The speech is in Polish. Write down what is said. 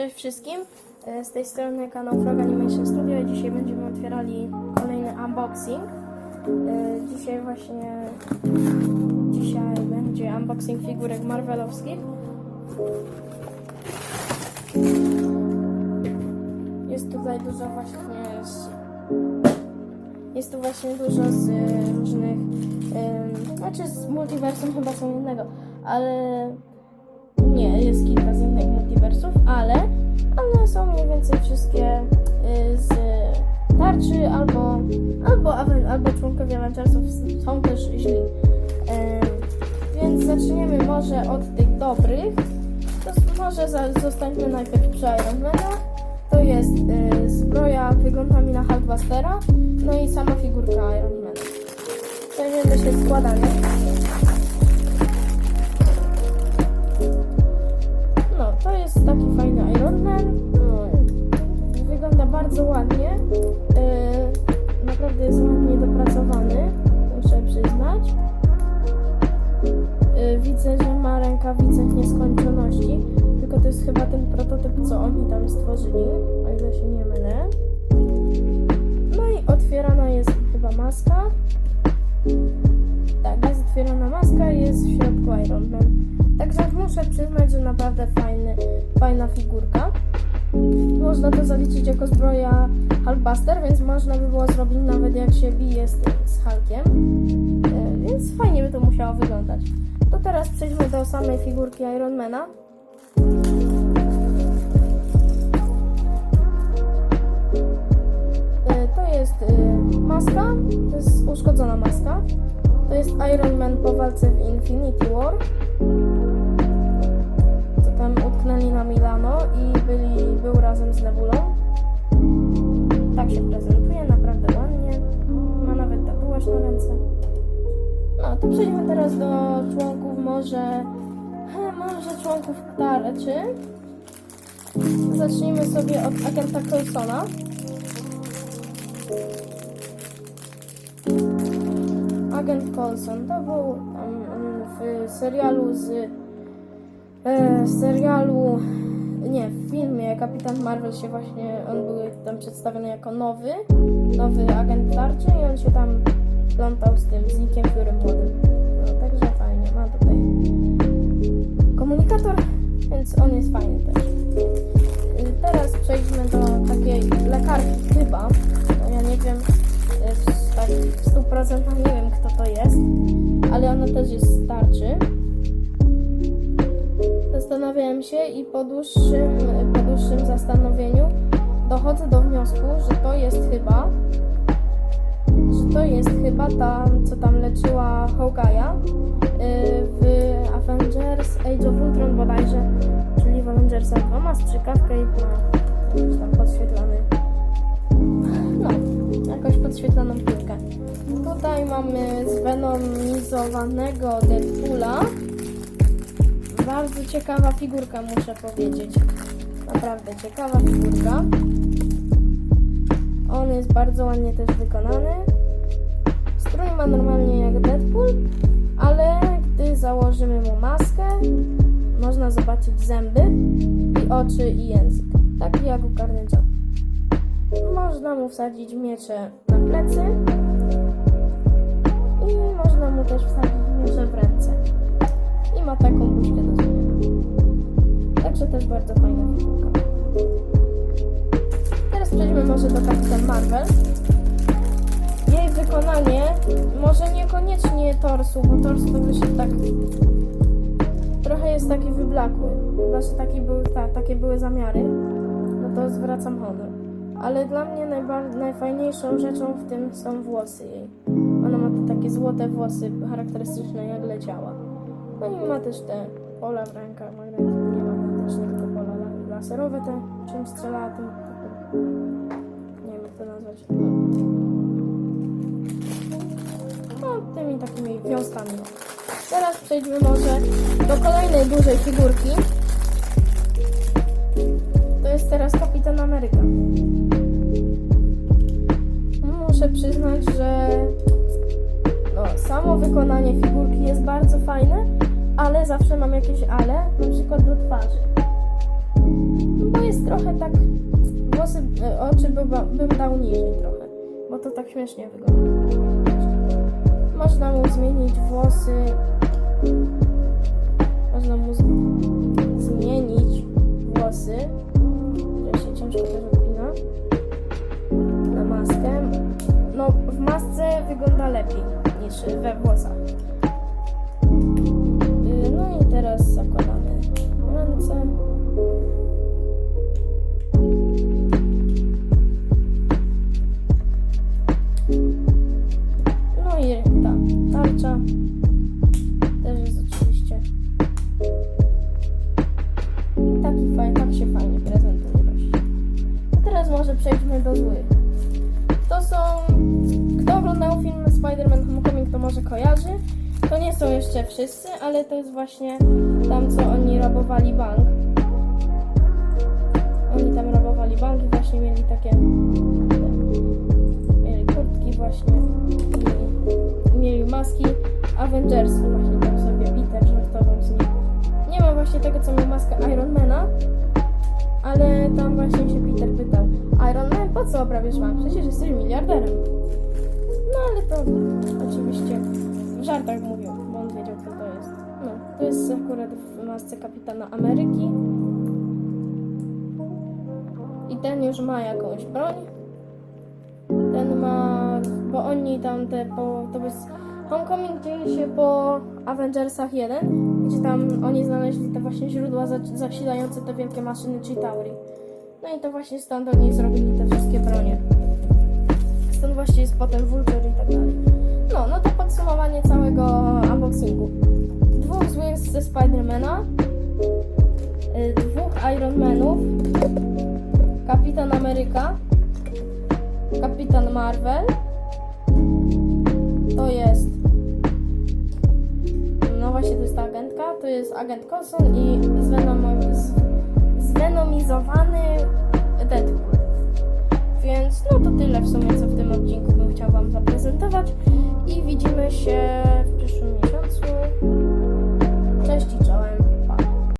Cześć wszystkim, e, z tej strony kanał Frog Animation Studio i dzisiaj będziemy otwierali kolejny unboxing. E, Dzisiaj właśnie, dzisiaj będzie unboxing figurek marvelowskich. Jest tutaj dużo właśnie z, jest tu właśnie dużo z e, różnych, znaczy z multiversum chyba są innego, ale nie, jest kilka z innych multiversów, ale, ale są mniej więcej wszystkie y, z tarczy albo, albo, albo członkowie Avengersów są też źli. Ym, więc zaczniemy może od tych dobrych. To może zostańmy najpierw przy Ironmana. To jest y, zbroja, wygląda na Hulkbustera, no i sama figurka Ironmana. Zajmiemy się składaniem. W nieskończoności, tylko to jest chyba ten prototyp, co oni tam stworzyli, o ile się nie mylę. No i otwierana jest chyba maska. Tak, jest otwierana maska i jest w środku Iron Man. Także muszę przyznać, że naprawdę fajny, fajna figurka. Można to zaliczyć jako zbroja Hulkbuster, więc można by było zrobić nawet jak się bije z, z Hulkiem. E, Więc fajnie by to musiało wyglądać. Teraz przejdźmy do samej figurki Ironmana. E, To jest e, maska, to jest uszkodzona maska. To jest Iron Man po walce w Infinity War. Co tam utknęli na Milano i byli, był razem z Nebulą. Tak się prezentuje, naprawdę ładnie. Ma nawet tatuaż na ręce. No, to przejdźmy teraz do członków może... Może członków tarczy. Zacznijmy sobie od agenta Coulsona. Agent Coulson to był w serialu z e, serialu nie, w filmie Kapitan Marvel się właśnie on był tam przedstawiony jako nowy nowy agent tarczy i on się tam plątał z tym z Nickiem Fury młodym no, także fajnie, ma tutaj komunikator więc on jest fajny też. Teraz przejdźmy do takiej lekarki chyba no, ja nie wiem w- tak w 100% nie wiem kto to jest ale ona też jest z tarczy Zastanawiałem się i po dłuższym, po dłuższym zastanowieniu dochodzę do wniosku, że to jest chyba, że to jest chyba ta, co tam leczyła Hawkeye'a yy, w Avengers Age of Ultron bodajże, czyli w Avengersach 2 ma strzykawkę i ma tam podświetlony, no, jakąś podświetloną piłkę. Tutaj mamy zwenomizowanego Deadpoola. Bardzo ciekawa figurka, muszę powiedzieć. Naprawdę ciekawa figurka. On jest bardzo ładnie też wykonany. Strój ma normalnie jak Deadpool, ale gdy założymy mu maskę, można zobaczyć zęby i oczy i język. Taki jak u Carnage'a. Można mu wsadzić miecze na plecy i można mu też wsadzić miecze w ręce i ma taką buźkę do zmiany. Także też bardzo fajna figurka. Teraz przejdźmy może do Kapitan Marvel. Jej wykonanie, może niekoniecznie torsu, bo tors to wyszedł tak trochę jest taki wyblakły. Że taki był, ta, takie były zamiary, no to zwracam honor. Ale dla mnie najfajniejszą rzeczą w tym są włosy jej. Ona ma takie złote włosy charakterystyczne jak leciała. No i ma też te pola w rękach, magnet, nie magnetyczne, tylko pola la- laserowe te, czym strzelała tym, nie wiem jak to nazwać, no, no tymi takimi wiązkami. Teraz przejdźmy może do kolejnej dużej figurki. To jest teraz Kapitan Ameryka. Muszę przyznać, że no, samo wykonanie figurki jest bardzo fajne, ale zawsze mam jakieś ale, na przykład do twarzy. Bo jest trochę tak włosy, y, oczy by, bym dał niżej trochę, bo to tak śmiesznie wygląda. Można mu zmienić włosy. Można mu zmienić włosy. To się ciężko też odpina. Na maskę. No, w masce wygląda lepiej niż we włosach. No i teraz zakładamy ręce. No i ta tarcza też jest oczywiście. Taki fajny, tak się fajnie prezentuje. A teraz może przejdźmy do złych. To są. Kto oglądał film Spider-Man Homecoming, to może kojarzy. To nie są jeszcze wszyscy, ale to jest właśnie tam, co oni rabowali bank. Oni tam rabowali bank i właśnie mieli takie. Mieli kurtki właśnie i mieli maski Avengers właśnie tam sobie Peter żartował z nich. Nie ma właśnie tego, co miał maskę Ironmana, ale tam właśnie się Peter pytał Iron Man, po co oprawiasz mam? Przecież jesteś miliarderem. No ale to oczywiście w żartach mówił, bo on wiedział, kto to jest. No, to jest akurat w masce Kapitana Ameryki. I ten już ma jakąś broń. Ten ma, bo oni tam te, po, to jest, Homecoming dzieje się po Avengersach 1, gdzie tam oni znaleźli te właśnie źródła za- zasilające te wielkie maszyny Chitauri. No i to właśnie stąd oni zrobili te wszystkie bronie. Stąd właśnie jest potem Vulture i tak dalej. No, no to podsumowanie całego unboxingu. Dwóch złych ze Spidermana, y, dwóch Ironmanów, Kapitan Ameryka, Kapitan Marvel, to jest no właśnie to jest ta agentka, to jest agent Coulson i zwenom, z, zvenomizowany Deadpool. Więc no to tyle w sumie, co w tym odcinku bym chciał Wam zaprezentować i widzimy się w przyszłym miesiącu.